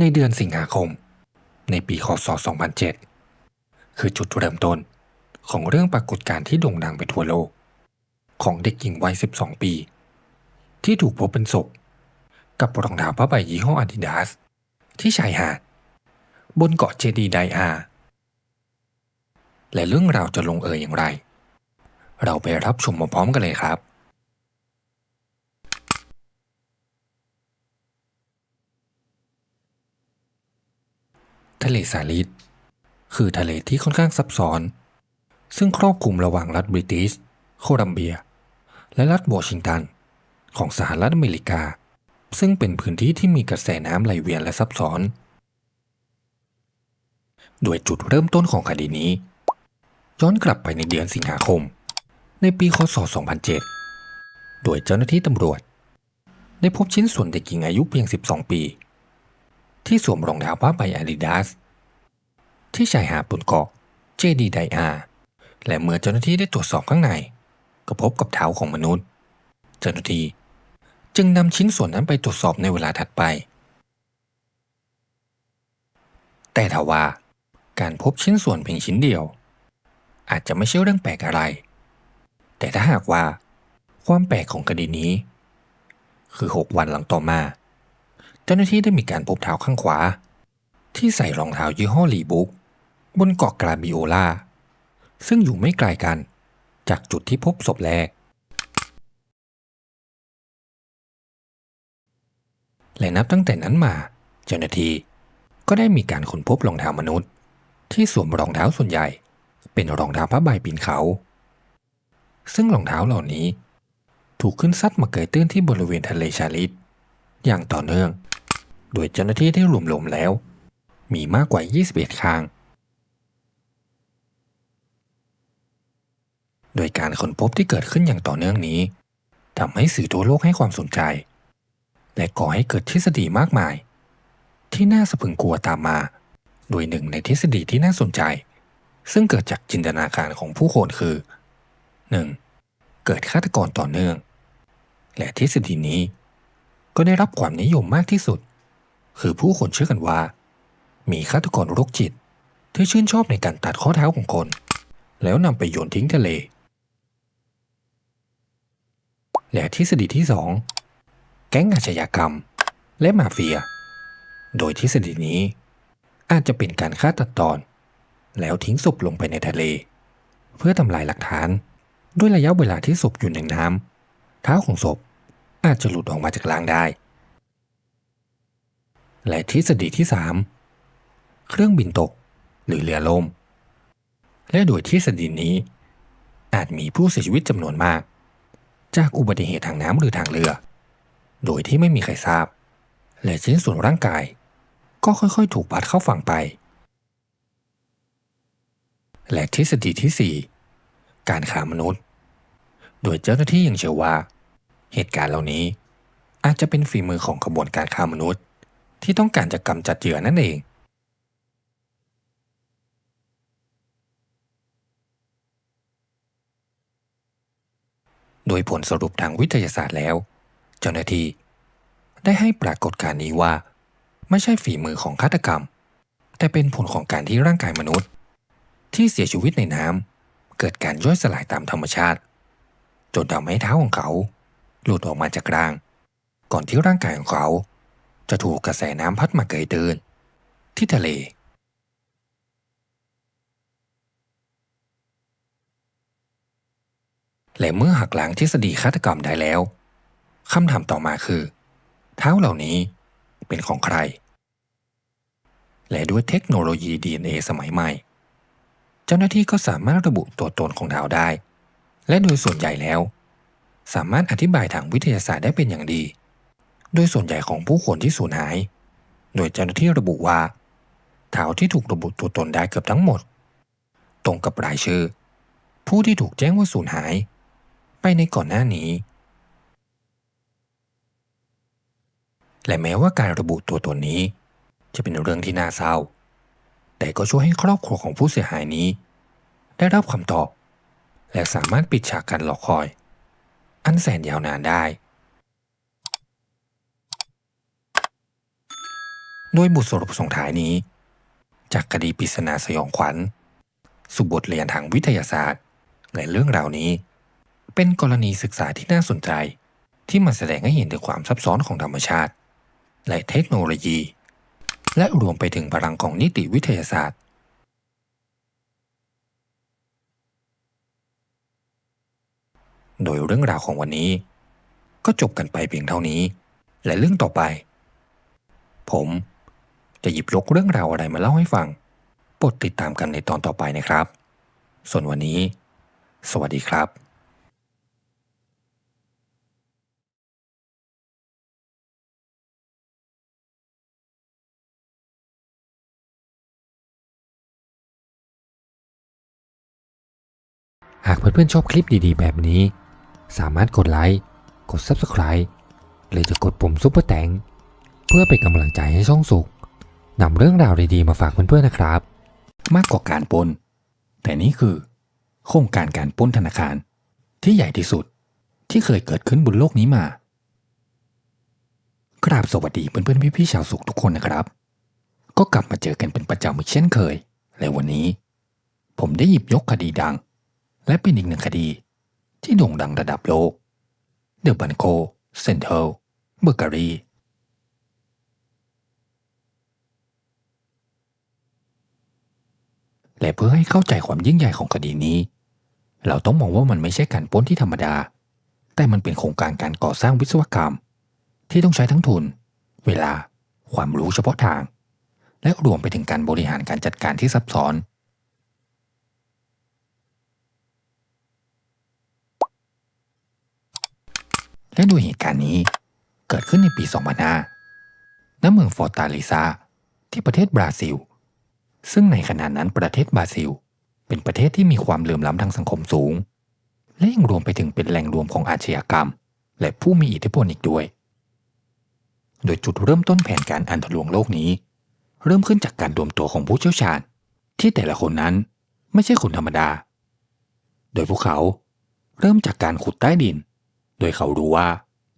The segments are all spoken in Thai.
ในเดือนสิงหาคม ในปีคศ 2007 คือจุดเริ่มต้นของเรื่องปรากฏการณ์ที่โด่งดังไปทั่วโลก ของเด็กหญิงวัย 12 ปี ที่ถูกพบเป็นศพกับรองเท้าผ้าใบยี่ห้ออาดิดาส ที่ชายหาด บนเกาะเจดีไดอา และเรื่องราวจะลงเอยอย่างไร เราไปรับชมมาพร้อมกันเลยครับ เลสาลิดคือทะเลที่ค่อนข้างซับซ้อน ซึ่งครอบคลุมระหว่างรัฐบริติช โคลัมเบีย และรัฐวอชิงตัน ของสหรัฐอเมริกา ซึ่งเป็นพื้นที่ที่มีกระแสน้ำไหลเวียนและซับซ้อน โดยจุดเริ่มต้นของคดีนี้ ย้อนกลับไปในเดือนสิงหาคม ในปีคศ 2007 โดยเจ้าหน้าที่ตำรวจ ได้พบชิ้นส่วนเด็กหญิงอายุเพียง 12 ปี ที่สวมรองเท้าผ้าใบอาดิดาส ที่ชายหาดบนเกาะเจดีไดอาและเมื่อเจ้าหน้าที่ได้ตรวจสอบข้างใน ก็พบกับเท้าของมนุษย์ เจ้าหน้าที่จึงนำชิ้นส่วนนั้นไปตรวจสอบในเวลาถัดไป แต่ถ้าว่า การพบชิ้นส่วนเพียงชิ้นเดียว อาจจะไม่ใช่เรื่องแปลกอะไร แต่ถ้าหากว่า ความแปลกของคดีนี้ คือ 6 วันหลังต่อมา เจ้าหน้าที่ได้มีการพบเท้าข้างขวา ที่ใส่รองเท้ายี่ห้อลีบุก บนเกาะกราบิโอลา ซึ่งอยู่ไม่ไกลกัน จากจุดที่พบศพแรก และนับตั้งแต่นั้นมา เจ้าหน้าที่ก็ได้มีการค้นพบรองเท้ามนุษย์ ที่สวมรองเท้าส่วนใหญ่ เป็นรองเท้าผ้าใบปีนเขา ซึ่งรองเท้าเหล่านี้ ถูกขึ้นซัดมาเกยตื้นที่บริเวณทะเลชาลิดอย่างต่อเนื่อง โดยเจ้าหน้าที่ได้รวมๆแล้ว มีมากกว่า 21 ครั้ง โดยการค้นพบที่เกิดขึ้นอย่างต่อเนื่องนี้ทำให้สื่อทั่วโลกให้ความสนใจ และก่อให้เกิดทฤษฎีมากมาย ที่น่าสะพึงกลัวตามมา โดยหนึ่งในทฤษฎีที่น่าสนใจ ซึ่งเกิดจากจินตนาการของผู้คนคือ 1. เกิดฆาตกรต่อเนื่อง และทฤษฎีนี้ ก็ได้รับความนิยมมากที่สุด คือผู้คนเชื่อกันว่า มีฆาตกรโรคจิต ที่ชื่นชอบในการตัดข้อเท้าของคน แล้วนำไปโยนทิ้งทะเล และทฤษฎีที่สองแก๊งอาชญากรรม และมาเฟีย โดยทฤษฎีนี้ อาจจะเป็นการฆ่าตัดตอน แล้วทิ้งศพลงไปในทะเล เพื่อทำลายหลักฐาน ด้วยระยะเวลาที่ศพอยู่ในน้ำเท้าของศพอาจจะหลุดออกมาจากรางได้ และทฤษฎีที่ 3 เครื่องบินตกหรือเรือล่มและโดยทฤษฎีนี้ อาจมีผู้เสียชีวิตจำนวนมาก จากอุบัติเหตุทางน้ำหรือทางเรือ โดยที่ไม่มีใครทราบ และชิ้นส่วนร่างกาย ก็ค่อยๆ ถูกพัดเข้าฝั่งไป และทฤษฎีที่ 4 การฆ่ามนุษย์ โดยเจ้าหน้าที่ยังเชื่อว่า เหตุการณ์เหล่านี้อาจจะเป็นฝีมือของขบวนการฆ่ามนุษย์ ที่ต้องการจะกำจัดเหยื่อนั่นเอง โดยผลสรุปทางวิทยาศาสตร์แล้ว เจ้าหน้าที่ได้ให้ปรากฏการณ์นี้ว่า ไม่ใช่ฝีมือของฆาตกรรม แต่เป็นผลของการที่ร่างกายมนุษย์ ที่เสียชีวิตในน้ำเกิดการย่อยสลายตามธรรมชาติ จนทำให้เท้าของเขา หลุดออกมาจากราง ก่อนที่ร่างกายของเขา จะถูกกระแสน้ำพัดมาเกยตื้นที่ทะเล และเมื่อหักหล้างทฤษฎีฆาตกรรมได้แล้วคำถามต่อมาคือ เท้าเหล่านี้เป็นของใคร และด้วยเทคโนโลยี DNA สมัยใหม่ เจ้าหน้าที่ก็สามารถระบุตัวตนของเท้าได้ และโดยส่วนใหญ่แล้ว สามารถอธิบายทางวิทยาศาสตร์ได้เป็นอย่างดี โดยส่วนใหญ่ของผู้คนที่สูญหาย โดยเจ้าหน้าที่ระบุว่าเท้าที่ถูกระบุตัวตนได้เกือบทั้งหมด ตรงกับรายชื่อ ผู้ที่ถูกแจ้งว่าสูญหาย ไปในก่อนหน้านี้ และแม้ว่าการระบุตัวตนนี้ จะเป็นเรื่องที่น่าเศร้า แต่ก็ช่วยให้ครอบครัวของผู้เสียหายนี้ ได้รับคำตอบ และสามารถปิดฉากการรอคอย อันแสนยาวนานได้โดยบทสรุปส่งท้ายนี้ จากคดีปริศนาสยองขวัญสู่บทเรียนทางวิทยาศาสตร์ และเรื่องราวนี้ เป็นกรณีศึกษาที่น่าสนใจ ที่มันแสดงให้เห็นถึงความซับซ้อนของธรรมชาติ และเทคโนโลยี และรวมไปถึงพลังของนิติวิทยาศาสตร์ โดยเรื่องราวของวันนี้ ก็จบกันไปเพียงเท่านี้ และเรื่องต่อไป ผมจะหยิบยกเรื่องราวอะไรมาเล่าให้ฟังโปรดติดตามกันในตอนต่อไปนะครับ ส่วนวันนี้ สวัสดีครับ หากเพื่อนๆชอบคลิปดีๆ แบบนี้ สามารถกดไลค์ กด Subscribe หรือจะกดปุ่มซุปเปอร์แตงเพื่อเป็นกำลังใจให้ช่องสุขนำเรื่องราวดีๆมาฝากเพื่อนๆนะครับ มากกว่าการปนแต่นี่คือ โครงการการปนธนาคาร ที่ใหญ่ที่สุดที่เคยเกิดขึ้นบนโลกนี้มากราบสวัสดีเพื่อนๆพี่ๆชาวสุขทุกคนนะครับ ก็กลับมาเจอกันเป็นประจำอีกเช่นเคย และวันนี้ ผมได้หยิบยกคดีดัง และเป็นอีกหนึ่งคดีที่โด่งดังระดับโลก เดอะบันโคเซนเทลเบอร์การีและเพื่อให้เข้าใจความยิ่งใหญ่ของคดีนี้ เราต้องมองว่ามันไม่ใช่การป้นที่ธรรมดา แต่มันเป็นโครงการการก่อสร้างวิศวกรรม ที่ต้องใช้ทั้งทุน เวลา ความรู้เฉพาะทาง และรวมไปถึงการบริหารการจัดการที่ซับซ้อน และโดยเหตุการณ์นี้เกิดขึ้นในปี 2005ณ เมืองฟอร์ตาลิซาที่ประเทศบราซิล ซึ่งในขณะนั้นประเทศบราซิล เป็นประเทศที่มีความเหลื่อมล้ำทางสังคมสูง และยังรวมไปถึงเป็นแหล่งรวมของอาชญากรรม และผู้มีอิทธิพลอีกด้วย โดยจุดเริ่มต้นแผนการอันทะลวงโลกนี้ เริ่มขึ้นจากการรวมตัวของผู้เชี่ยวชาญ ที่แต่ละคนนั้นไม่ใช่คนธรรมดา โดยพวกเขาเริ่มจากการขุดใต้ดิน โดยเขารู้ว่า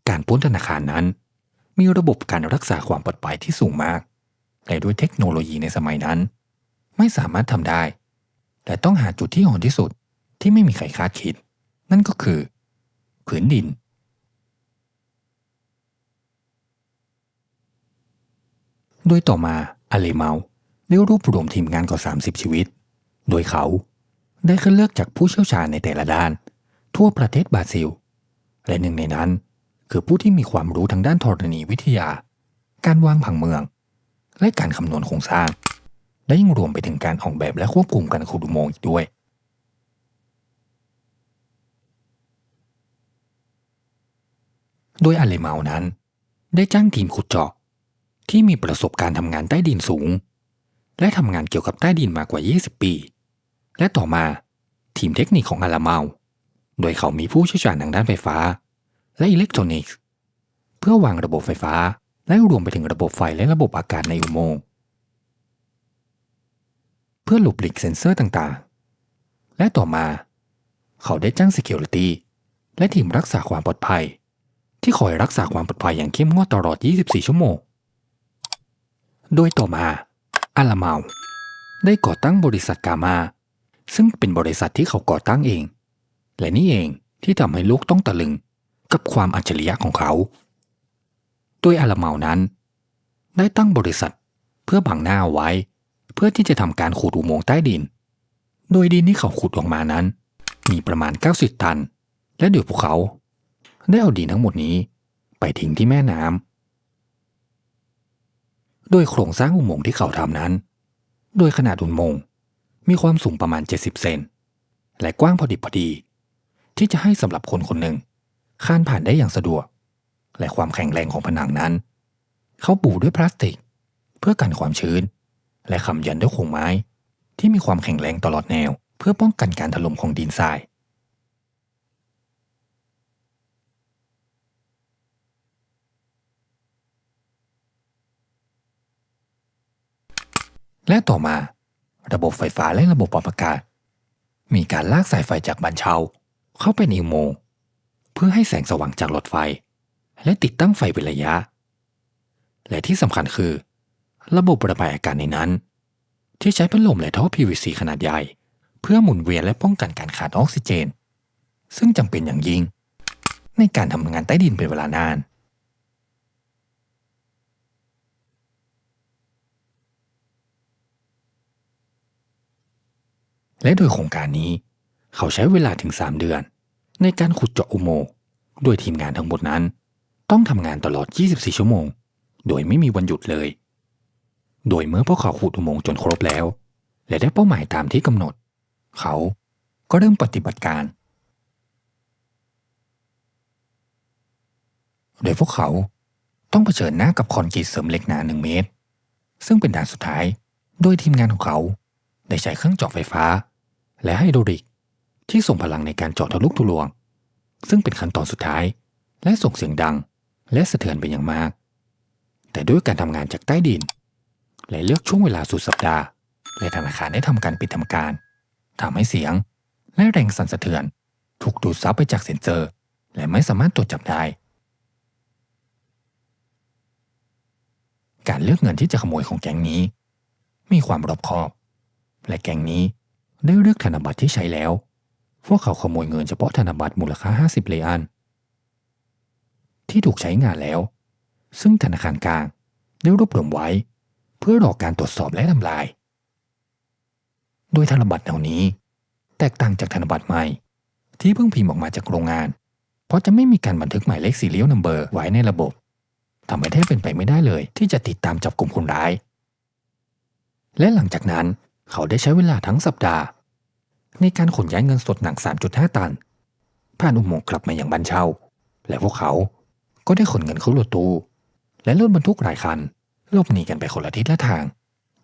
การป้นธนาคารนั้น มีระบบการรักษาความปลอดภัยที่สูงมากและด้วยเทคโนโลยีในสมัยนั้น ไม่สามารถทำได้แต่ต้องหาจุดที่อ่อนที่สุดที่ไม่มีใครคาดคิด นั่นก็คือผืนดิน โดยต่อมาอเลเมาได้รวบรวมทีมงานกว่า 30 ชีวิต โดยเขาได้คัดเลือกจากผู้เชี่ยวชาญในแต่ละด้าน ทั่วประเทศบราซิล และหนึ่งในนั้น คือผู้ที่มีความรู้ทางด้านธรณีวิทยา การวางผังเมือง และการคำนวณโครงสร้าง และยังรวมไปถึงการออกแบบและควบคุมการขุดอุโมงค์อีกด้วย โดยอาเลเมานั้น ได้จ้างทีมขุดเจาะ ที่มีประสบการณ์ทำงานใต้ดินสูง และทำงานเกี่ยวกับใต้ดินมากกว่า 20 ปี และต่อมาทีมเทคนิคของอาลาเมา โดยเขามีผู้เชี่ยวชาญทางด้านไฟฟ้า และอิเล็กทรอนิกส์เพื่อวางระบบไฟฟ้าและรวมไปถึงระบบไฟและระบบอากาศในอุโมงค์เพื่อหลบหลีกเซ็นเซอร์ต่างๆ และต่อมา เขาได้จ้าง Security และทีมรักษาความปลอดภัย ที่คอยรักษาความปลอดภัยอย่างเข้มงวดตลอด 24 ชั่วโมง โดยต่อมาอาลาเมา ได้ก่อตั้งบริษัทกามา ซึ่งเป็นบริษัทที่เขาก่อตั้งเอง และนี่เองที่ทำให้ลูกต้องตะลึงกับความอัจฉริยะของเขาโดยอาลาเมานั้น ได้ตั้งบริษัทเพื่อบังหน้าไว้ เพื่อที่จะทำการขุดอุโมงค์ใต้ดิน โดยดินที่เขาขุดออกมานั้น มีประมาณ 90 ตัน และโดยพวกเขาได้เอาดินทั้งหมดนี้ไปทิ้งที่แม่น้ำโดยโครงสร้างอุโมงค์ที่เขาทำนั้น โดยขนาดอุโมงค์มีความสูงประมาณ 70 เซน และกว้างพอดิบพอดี ที่จะให้สำหรับคนคนหนึ่งข้านผ่านได้อย่างสะดวก และความแข็งแรงของผนังนั้น เขาปูด้วยพลาสติก เพื่อกันความชื้น และคำยันด้วยโครงไม้ ที่มีความแข็งแรงตลอดแนว เพื่อป้องกันการถล่มของดินทราย และต่อมา ระบบไฟฟ้าและระบบปรับอากาศ มีการลากสายไฟจากบันเชา เข้าไปในอุโมงค์เพื่อให้แสงสว่างจากหลอดไฟ และติดตั้งไฟเป็นระยะ และที่สำคัญคือ ระบบระบายอากาศในนั้น ที่ใช้พัดลมและท่อ PVC ขนาดใหญ่ เพื่อหมุนเวียนและป้องกันการขาดออกซิเจน ซึ่งจำเป็นอย่างยิ่ง ในการทำงานใต้ดินเป็นเวลานานและโดยโครงการนี้ เขาใช้เวลาถึง 3 เดือน ในการขุดเจาะอุโมงค์โดยทีมงานทั้งหมดนั้น ต้องทำงานตลอด 24 ชั่วโมง โดยไม่มีวันหยุดเลย โดยเมื่อพวกเขาขุดอุโมงค์จนครบแล้ว และได้เป้าหมายตามที่กำหนด เขาก็เริ่มปฏิบัติการ โดยพวกเขาต้องเผชิญหน้ากับคอนกรีตเสริมเหล็กหนาหนึ่งเมตร ซึ่งเป็นด่านสุดท้าย โดยทีมงานของเขา ได้ใช้เครื่องเจาะไฟฟ้า และไฮโดรลิก ที่ส่งพลังในการเจาะทะลุทะลวง ซึ่งเป็นขั้นตอนสุดท้าย และส่งเสียงดัง และสะเทือนเป็นอย่างมาก แต่ด้วยการทำงานจากใต้ดิน และเลือกช่วงเวลาสุดสัปดาห์ และธนาคารได้ทำการปิดทำการทำให้เสียง และแรงสั่นสะเทือน ถูกดูดซับไปจากเซ็นเซอร์ และไม่สามารถตรวจจับได้ การเลือกเงินที่จะขโมยของแก๊งนี้ มีความรอบคอบ และแก๊งนี้ได้เลือกธนบัตรที่ใช้แล้ว พวกเขาขโมยเงินเฉพาะธนบัตรมูลค่า 50 เลอัน ที่ถูกใช้งานแล้ว ซึ่งธนาคารกลางได้รวบรวมไว้ เพื่อรอการตรวจสอบและทำลาย โดยธนบัตรเหล่านี้ แตกต่างจากธนบัตรใหม่ ที่เพิ่งพิมพ์ออกมาจากโรงงาน เพราะจะไม่มีการบันทึกหมายเลข serial number ไว้ในระบบทำให้แทบเป็นไปไม่ได้เลย ที่จะติดตามจับกลุ่มคนร้าย และหลังจากนั้นเขาได้ใช้เวลาทั้งสัปดาห์ ในการขนย้ายเงินสดหนัก 3.5 ตัน ผ่านอุโมงค์กลับมาอย่างบ้านเช่า และพวกเขาก็ได้ขนเงินเข้ารถตู้ และรถบรรทุกหลายคันลบหนีกันไปคนละทิศละทาง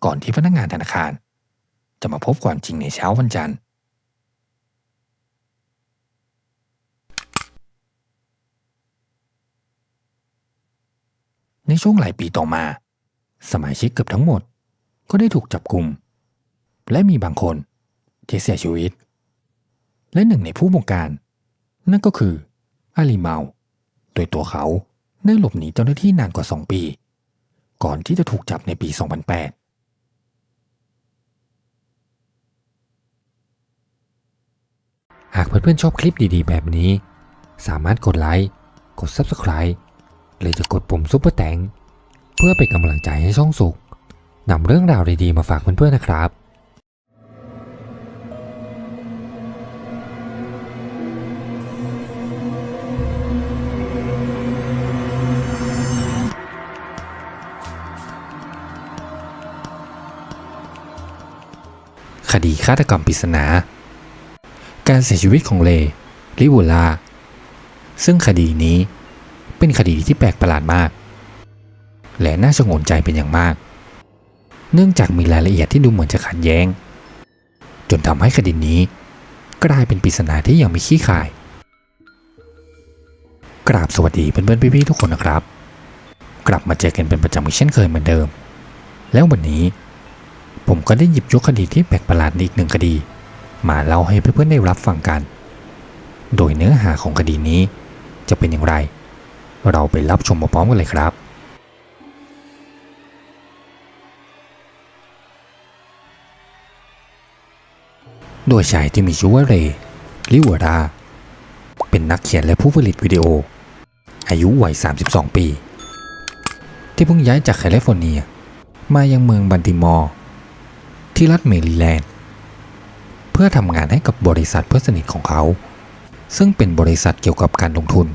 ก่อนที่พนักงานธนาคาร จะมาพบความจริงในเช้าวันจันทร์ ในช่วงหลายปีต่อมา สมาชิกเกือบทั้งหมด ก็ได้ถูกจับกลุ่ม และมีบางคน ที่เสียชีวิต และหนึ่งในผู้บงการ นั่นก็คืออาลีเมา โดยตัวเขาได้หลบหนีเจ้าหน้าที่นานกว่า 2 ปี ก่อนที่จะถูกจับในปี 2008หากเพื่อนๆชอบคลิปดีๆ แบบนี้ สามารถกดไลค์ กด Subscribe หรือจะกดปุ่มซุปเปอร์แตงเพื่อเป็นกำลังใจให้ช่องสุขนำเรื่องราวดีๆ มาฝากเพื่อนๆนะครับ คดีฆาตกรรมปริศนา การเสียชีวิตของเล ลิวูลา ซึ่งคดีนี้เป็นคดีที่แปลกประหลาดมาก และน่าชงนใจเป็นอย่างมาก เนื่องจากมีรายละเอียดที่ดูเหมือนจะขัดแย้ง จนทำให้คดีนี้กลายเป็นปริศนาที่ยังไม่ขี้ข่าย กราบสวัสดีเพื่อนๆพี่ๆทุกคนนะครับ กลับมาเจอกันเป็นประจำอีกเช่นเคยเหมือนเดิม แล้ววันนี้ ผมก็ได้หยิบยกคดีที่แปลกประหลาดอีกหนึ่งคดี มาเล่าให้เพื่อนๆได้รับฟังกัน โดยเนื้อหาของคดีนี้จะเป็นอย่างไร เราไปรับชมพร้อมกันเลยครับ โดยชายที่มีชื่อว่าเรย์ลิวรา เป็นนักเขียนและผู้ผลิตวิดีโอ อายุวัย 32 ปี ที่เพิ่งย้ายจากแคลิฟอร์เนีย มายังเมืองบันติมอร์ ที่รัฐเมริแลนด์ เพื่อทำงานให้กับบริษัทเพื่อนสนิทของเขา ซึ่งเป็นบริษัทเกี่ยวกับการลงทุน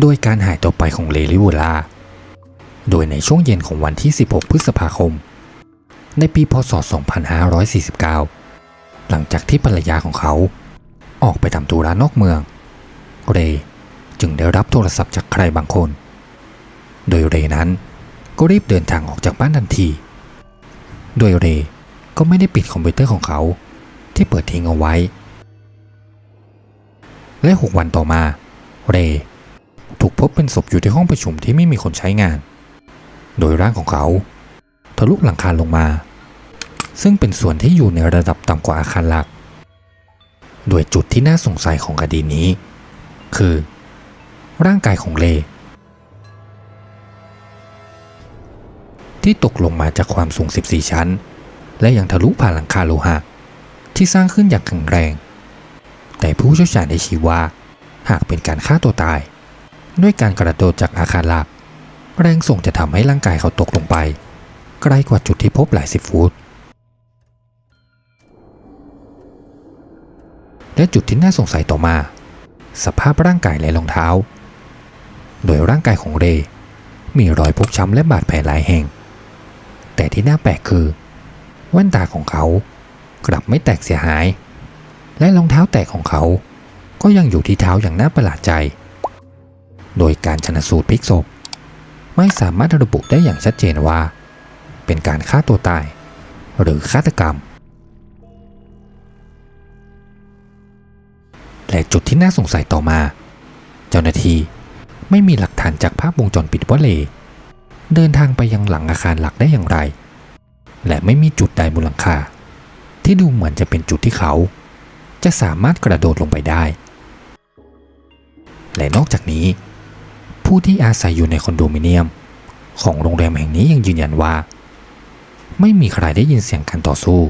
โดยการหายตัวไปของเลลิวูลาโดยในช่วงเย็นของวันที่ 16 พฤษภาคม ในปีพศ 2549 หลังจากที่ภรรยาของเขา ออกไปทำธุระนอกเมือง เรย์จึงได้รับโทรศัพท์จากใครบางคน โดยเรย์นั้น ก็รีบเดินทางออกจากบ้านทันที โดยเรก็ไม่ได้ปิดคอมพิวเตอร์ของเขาที่เปิดทิ้งเอาไว้ และหกวันต่อมา เร ถูกพบเป็นศพอยู่ที่ห้องประชุมที่ไม่มีคนใช้งาน โดยร่างของเขา ทะลุหลังคาลงมา ซึ่งเป็นส่วนที่อยู่ในระดับต่ำกว่าอาคารหลัก โดยจุดที่น่าสงสัยของคดีนี้ คือ ร่างกายของเล ที่ตกลงมาจากความสูง 14 ชั้น และยังทะลุผ่านหลังคาโลหะ ที่สร้างขึ้นอย่างแข็งแรง แต่ผู้เชี่ยวชาญได้ชี้ว่า หากเป็นการฆ่าตัวตาย ด้วยการกระโดดจากอาคารหลัก แรงส่งจะทำให้ร่างกายเขาตกลงไป ไกลกว่าจุดที่พบหลายสิบฟุตและจุดที่น่าสงสัยต่อมา สภาพร่างกายและรองเท้า โดยร่างกายของเร มีรอยพกช้ำและบาดแผลหลายแห่ง แต่ที่น่าแปลกคือแว่นตาของเขากลับไม่แตกเสียหาย และรองเท้าแตกของเขา ก็ยังอยู่ที่เท้าอย่างน่าประหลาดใจ โดยการชนสูตรพลิกศพ ไม่สามารถระบุได้อย่างชัดเจนว่า เป็นการฆ่าตัวตาย หรือฆาตกรรม และจุดที่น่าสงสัยต่อมา เจ้าหน้าที่ไม่มีหลักฐานจากภาพวงจรปิดว่าเล เดินทางไปยังหลังอาคารหลักได้อย่างไร และไม่มีจุดใดบนหลังคา ที่ดูเหมือนจะเป็นจุดที่เขา จะสามารถกระโดดลงไปได้ และนอกจากนี้ ผู้ที่อาศัยอยู่ในคอนโดมิเนียม ของโรงแรมแห่งนี้ยังยืนยันว่า ไม่มีใครได้ยินเสียงการต่อสู้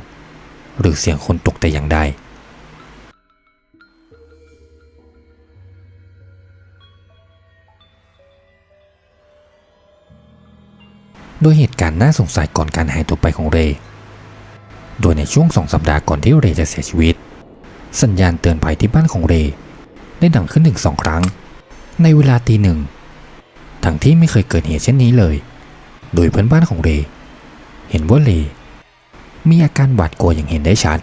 หรือเสียงคนตกแต่อย่างใด โดยเหตุการณ์น่าสงสัยก่อนการหายตัวไปของเร โดยในช่วงสองสัปดาห์ก่อนที่เรจะเสียชีวิต สัญญาณเตือนภัยที่บ้านของเร ได้ดังขึ้นถึงสองครั้ง ในเวลาตีหนึ่ง ทั้งที่ไม่เคยเกิดเหตุเช่นนี้เลย โดยเพื่อนบ้านของเร เห็นว่าเร มีอาการหวาดกลัวอย่างเห็นได้ชัด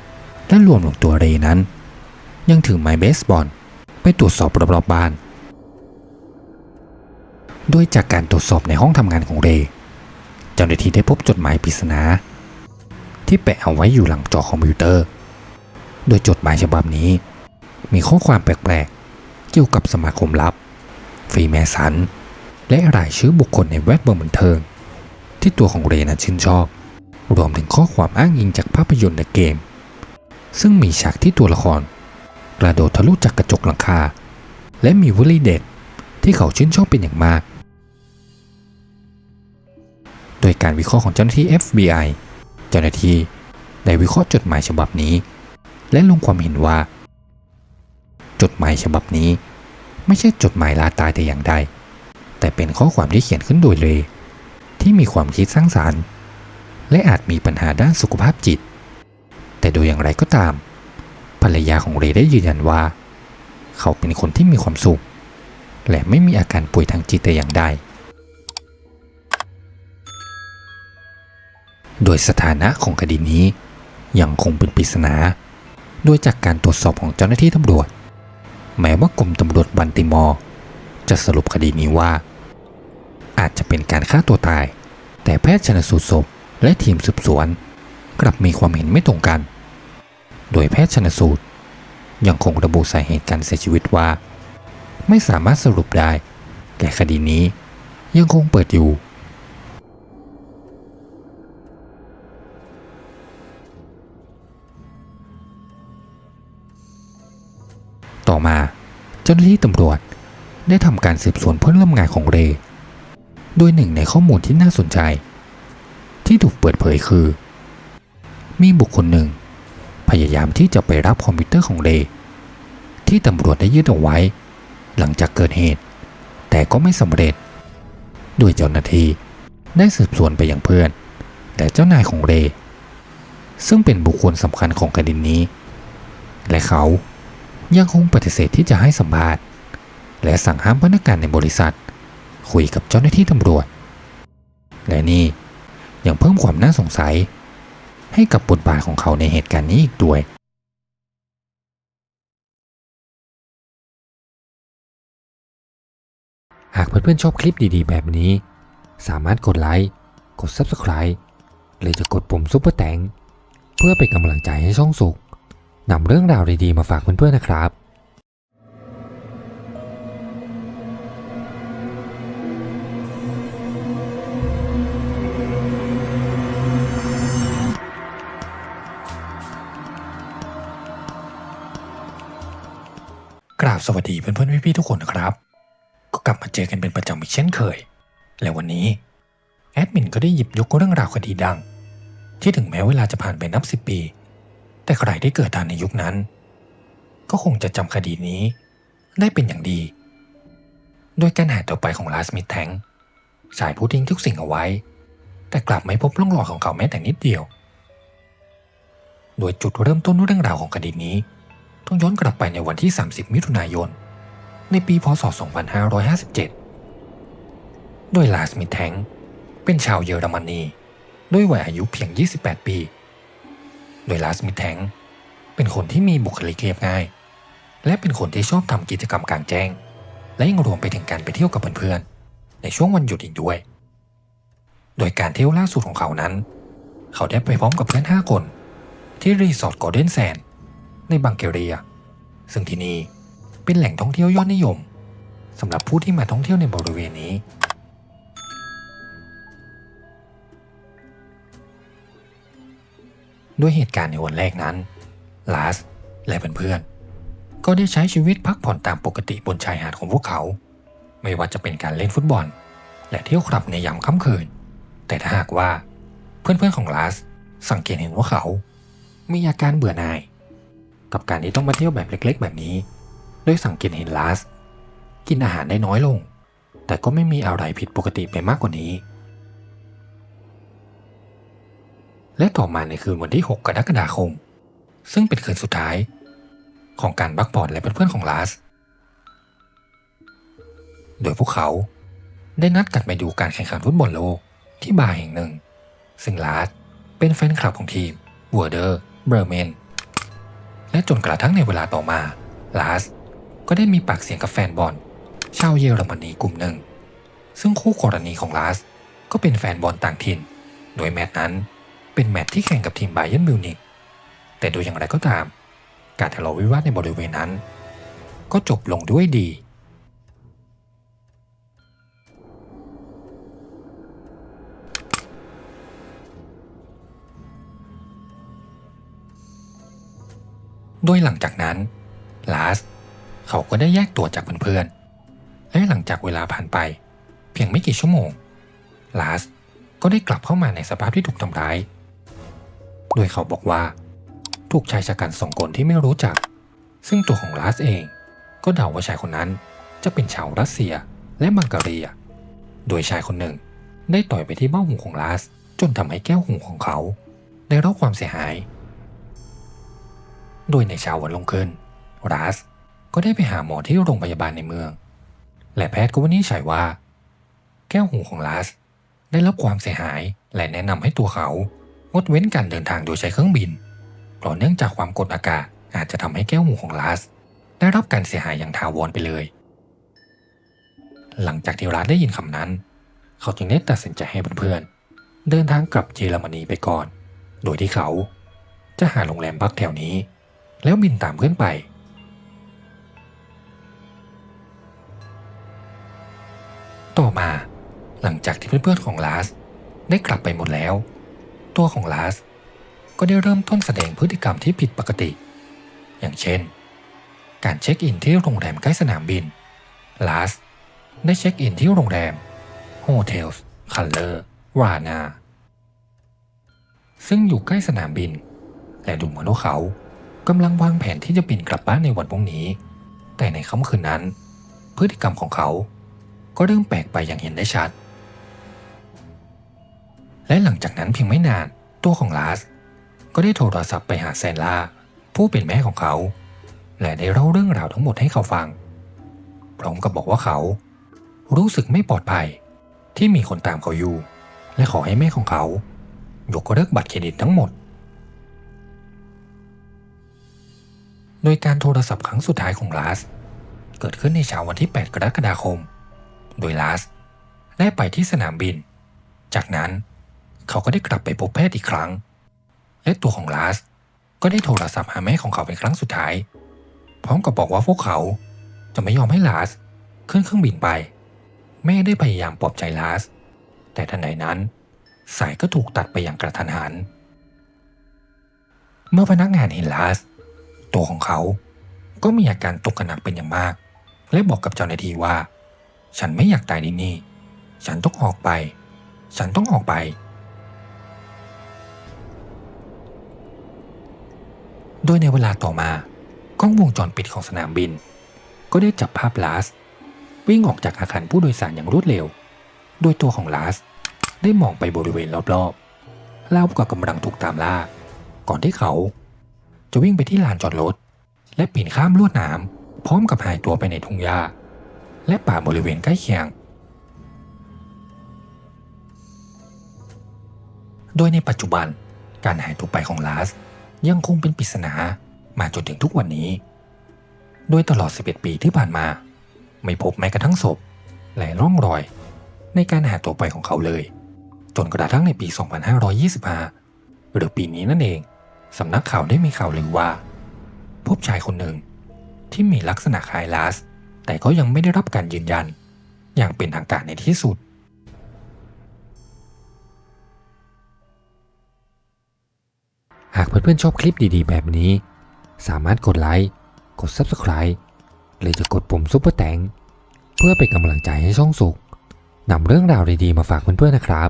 และรวมถึงตัวเรนั้น ยังถือไม้เบสบอลไปตรวจสอบรอบๆบ้านโดยจากการตรวจสอบในห้องทำงานของเร เจ้าหน้าที่ได้พบจดหมายปริศนา ที่แปะเอาไว้อยู่หลังจอคอมพิวเตอร์ โดยจดหมายฉบับนี้ มีข้อความแปลกๆ เกี่ยวกับสมาคมลับ ฟรีแมสัน และรายชื่อบุคคลในแวดวงบันเทิง ที่ตัวของเรนั้นชื่นชอบ รวมถึงข้อความอ้างอิงจากภาพยนตร์และเกม ซึ่งมีฉากที่ตัวละคร กระโดดทะลุจากกระจกหลังคา และมีวลีเด็ดที่เขาชื่นชอบเป็นอย่างมาก ดยการวิเคราะห์ของเจ้าหน้าที่ FBI เจ้าหน้าที่ได้วิเคราะห์จดหมายฉบับนี้ และลงความเห็นว่า จดหมายฉบับนี้ ไม่ใช่จดหมายลาตายแต่อย่างใด แต่เป็นข้อความที่เขียนขึ้นโดยเลที่มีความคิดสร้างสารรค์ และอาจมีปัญหาด้านสุขภาพจิต แต่โดยอย่างไรก็ตาม ภรรยาของเรได้ยืนยันว่า เขาเป็นคนที่มีความสุข และไม่มีอาการป่วยทางจิตแต่อย่างใด โดยสถานะของคดีนี้ ยังคงเป็นปริศนา โดยจากการตรวจสอบของเจ้าหน้าที่ตำรวจ แม้ว่ากรมตำรวจบันติมอร์จะสรุปคดีนี้ว่า อาจจะเป็นการฆ่าตัวตาย แต่แพทย์ชนสูตรศพและทีมสืบสวน กลับมีความเห็นไม่ตรงกัน โดยแพทย์ชนสูตร ยังคงระบุสาเหตุการเสียชีวิตว่า ไม่สามารถสรุปได้และคดีนี้ยังคงเปิดอยู่ ต่อมาเจ้าหน้าที่ตำรวจได้ทำการสืบสวนเพื่อเริ่มงานของเร โดยหนึ่งในข้อมูลที่น่าสนใจ ที่ถูกเปิดเผยคือ มีบุคคลหนึ่ง พยายามที่จะไปรับคอมพิวเตอร์ของเร ที่ตำรวจได้ยึดเอาไว้ หลังจากเกิดเหตุ แต่ก็ไม่สำเร็จ โดยเจ้าหน้าที่ได้สืบสวนไปยังเพื่อนและเจ้านายของเร ซึ่งเป็นบุคคลสำคัญของคดีนี้ และเขา ยังคงปฏิเสธที่จะให้สัมภาษณ์ และสั่งห้ามพนักงานในบริษัท คุยกับเจ้าหน้าที่ตำรวจ และนี่ยังเพิ่มความน่าสงสัย ให้กับบทบาทของเขาในเหตุการณ์นี้อีกด้วย หากเพื่อนๆชอบคลิปดีๆ แบบนี้ สามารถกดไลค์ กด Subscribe หรือจะกดปุ่มซุปเปอร์แตงเพื่อเป็นกำลังใจให้ช่องสุข นำเรื่องราวดีๆมาฝากเพื่อนๆนะครับ กราบสวัสดีเพื่อนๆพี่ๆทุกคนนะครับ ก็กลับมาเจอกันเป็นประจำอีกเช่นเคย และวันนี้แอดมินก็ได้หยิบยกเรื่องราวคดีดัง ที่ถึงแม้เวลาจะผ่านไปนับสิบปี แต่ใครที่เกิดทันในยุคนั้น ก็คงจะจำคดีนี้ได้เป็นอย่างดี โดยการหายตัวไปของลาสมิธแทงชายผู้ทิ้งทุกสิ่งเอาไว้ แต่กลับไม่พบร่องรอยของเขาแม้แต่นิดเดียว โดยจุดเริ่มต้นเรื่องราวของคดีนี้ ต้องย้อนกลับไปในวันที่ 30 มิถุนายน ในปีพศ 2557 โดยลาสมิธแทงเป็นชาวเยอรมนีด้วยวัยอายุเพียง 28 ปี โดยลาสมิธแทงเป็นคนที่มีบุคลิกเรียบง่าย และเป็นคนที่ชอบทำกิจกรรมกลางแจ้ง และยังรวมไปถึงการไปเที่ยวกับเพื่อนๆ ในช่วงวันหยุดอีกด้วย โดยการเที่ยวล่าสุดของเขานั้น เขาได้ไปพร้อมกับเพื่อน 5 คน ที่รีสอร์ทโกลเดนแซนในบังเกเรีย ซึ่งที่นี่เป็นแหล่งท่องเที่ยวยอดนิยมสำหรับผู้ที่มาท่องเที่ยวในบริเวณนี้ ด้วยเหตุการณ์ในวันแรกนั้นลาสและเพื่อนๆก็ได้ใช้ชีวิตพักผ่อนตามปกติบนชายหาดของพวกเขา ไม่ว่าจะเป็นการเล่นฟุตบอล และเที่ยวคลับในยามค่ำคืน แต่ถ้าหากว่าเพื่อนๆของลาสสังเกตเห็นว่าเขา มีอาการเบื่อหน่าย กับการที่ต้องมาเที่ยวแบบเล็ก ๆ แบบนี้ โดยสังเกตเห็นลาส กินอาหารได้น้อยลง แต่ก็ไม่มีอะไรผิดปกติไปมากกว่านี้ และต่อมาในคืนวันที่ 6 กรกฎาคม ซึ่งเป็นคืนสุดท้าย ของการบักบอดและเพื่อนๆของลาส โดยพวกเขาได้นัดกันไปดูการแข่งขันฟุตบอลโลกที่บาร์แห่งหนึ่ง ซึ่งลาสเป็นแฟนคลับของทีมวัวเดอร์เบอร์เมน และจนกระทั่งในเวลาต่อมาลาสก็ได้มีปากเสียงกับแฟนบอลชาวเยอรมนีกลุ่มหนึ่ง ซึ่งคู่กรณีของลาสก็เป็นแฟนบอลต่างถิ่น โดยแมตช์นั้น เป็นแมตช์ที่แข่งกับทีมไบเยร์นมิวนิกแต่โดยอย่างไรก็ตาม การทะเลาะวิวาทในบริเวณนั้น ก็จบลงด้วยดี โดยหลังจากนั้นลาสเขาก็ได้แยกตัวจากเพื่อนๆ และหลังจากเวลาผ่านไป เพียงไม่กี่ชั่วโมงลาสก็ได้กลับเข้ามาในสภาพที่ถูกทำร้าย โดยเขาบอกว่า ถูกชายชะกันสองคนที่ไม่รู้จัก ซึ่งตัวของลาสเอง ก็เดาว่าชายคนนั้นจะเป็นชาวรัสเซียและบังการียโดยชายคนหนึ่งได้ต่อยไปที่เบ้าหูของลาส จนทำให้แก้วหูของเขา ได้รับความเสียหาย โดยในเช้าวันลงขึ้นรัสก็ได้ไปหาหมอที่โรงพยาบาลในเมือง และแพทย์ก็วินิจฉัยว่า แก้วหูของลัสได้รับความเสียหายและแนะนำให้ตัวเขา งดเว้นการเดินทางโดยใช้เครื่องบิน เพราะเนื่องจากความกดอากาศอาจจะทำให้แก้วหูของลัสได้รับการเสียหายอย่างถาวรไปเลย หลังจากที่รัสได้ยินคำนั้น เขาจึงได้ตัดสินใจให้เพื่อนๆเดินทางกลับเยอรมนีไปก่อน โดยที่เขาจะหาโรงแรมพักแถวนี้ แล้วบินตามเพื่อนไปต่อมาหลังจากที่เพื่อนๆของลาส ได้กลับไปหมดแล้ว ตัวของลาส ก็ได้เริ่มต้นแสดงพฤติกรรมที่ผิดปกติ อย่างเช่น การเช็คอินที่โรงแรมใกล้สนามบิน ลาส ได้เช็คอินที่โรงแรมโฮเทลส์คัลเลอร์วานา ซึ่งอยู่ใกล้สนามบิน และดูเหมือนว่าเขากำลังวางแผนที่จะบินกลับบ้านในวันพรุ่งนี้ แต่ในค่ำคืนนั้น พฤติกรรมของเขาก็เริ่มแปลกไปอย่างเห็นได้ชัด และหลังจากนั้นเพียงไม่นานตัวของลาส ก็ได้โทรศัพท์ไปหาแซนล่าผู้เป็นแม่ของเขา และได้เล่าเรื่องราวทั้งหมดให้เขาฟัง พร้อมกับบอกว่าเขา รู้สึกไม่ปลอดภัยที่มีคนตามเขาอยู่ และขอให้แม่ของเขา ยกเลิกบัตรเครดิตทั้งหมด โดยการโทรศัพท์ครั้งสุดท้ายของลาส เกิดขึ้นในเช้าวันที่ 8 กรกฎาคม โดยลาสได้ไปที่สนามบิน จากนั้น เขาก็ได้กลับไปพบแพทย์อีกครั้ง และตัวของลาส ก็ได้โทรศัพท์หาแม่ของเขาเป็นครั้งสุดท้าย พร้อมกับบอกว่าพวกเขาจะไม่ยอมให้ลาสขึ้นเครื่องบินไป แม่ได้พยายามปลอบใจลาส แต่ทันใดนั้น สายก็ถูกตัดไปอย่างกระทันหัน เมื่อพนักงานเห็นลาส ตัวของเขาก็มีอาการตกกระหนักเป็นอย่างมาก และบอกกับเจ้าหน้าที่ว่า ฉันไม่อยากตายที่นี่ ฉันต้องออกไป ฉันต้องออกไป โดยในเวลาต่อมากล้องวงจรปิดของสนามบิน ก็ได้จับภาพลาส วิ่งออกจากอาคารผู้โดยสารอย่างรวดเร็ว โดยตัวของลาส ได้มองไปบริเวณรอบๆเล่าวกับกำลังถูกตามล่า ก่อนที่เขา จะวิ่งไปที่ลานจอดรถ และปีนข้ามลวดหนามพร้อมกับหายตัวไปในทุ่งหญ้า และป่าบริเวณใกล้เคียง โดยในปัจจุบันการหายตัวไปของลาส ยังคงเป็นปริศนามาจนถึงทุกวันนี้ โดยตลอด 11 ปีที่ผ่านมา ไม่พบแม้กระทั่งศพ และร่องรอย ในการหาตัวไปของเขาเลย จนกระทั่งในปี 2525 หรือปีนี้นั่นเอง สำนักข่าวได้มีข่าวลือว่า พบชายคนหนึ่ง ที่มีลักษณะคล้ายลาส แต่ก็ยังไม่ได้รับการยืนยัน อย่างเป็นทางการในที่สุด หากเพื่อนๆชอบคลิปดีๆ แบบนี้ สามารถกดไลค์ กด Subscribe หรือจะกดปุ่มซุปเปอร์แตงเพื่อเป็นกำลังใจให้ช่องสุขนำเรื่องราวดีๆมาฝากเพื่อนๆนะครับ